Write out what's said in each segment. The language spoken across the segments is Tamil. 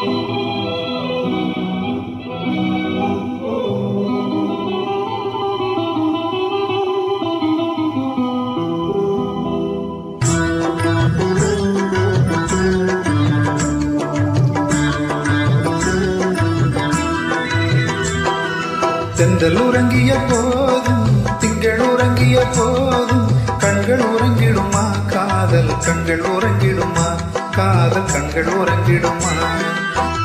செந்தல் உறங்கிய போதும் திங்கள் உறங்கிய போதும் கண்கள் உறங்கிடுமா காதல் கண்கள் உறங்கிடுமா காதல் கண்கள் உறங்கிடுமா?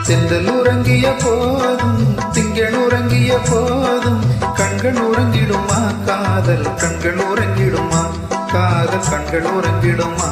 தென்றல் உறங்கிய போதும் திங்கள் உறங்கிய போதும் கண்கள் உறங்கிடுமா காதல் கண்கள் உறங்கிடுமா காதல் கண்கள் உறங்கிடுமா?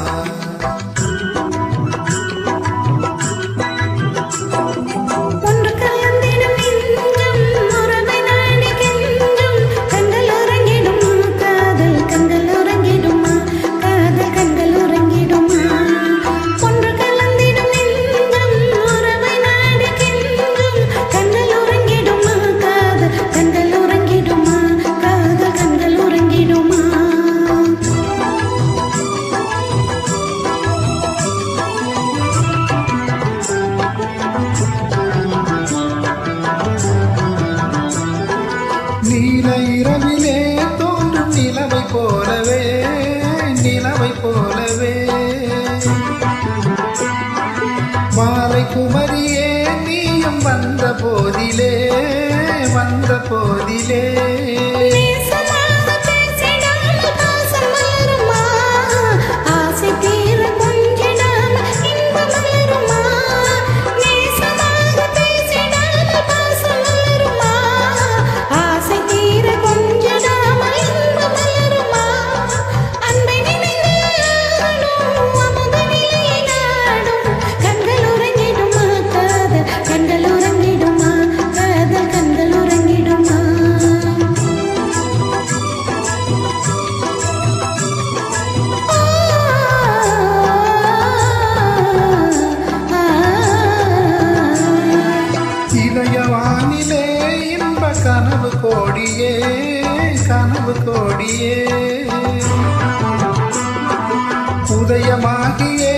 நீல இரவிலே தோன்றும் நிலவை போலவே நிலவை போலவே. மாலை குமரியே நீயும் வந்த போதிலே வந்த போதிலே. கோடியே கனவு கோடியே. உதயமாகியே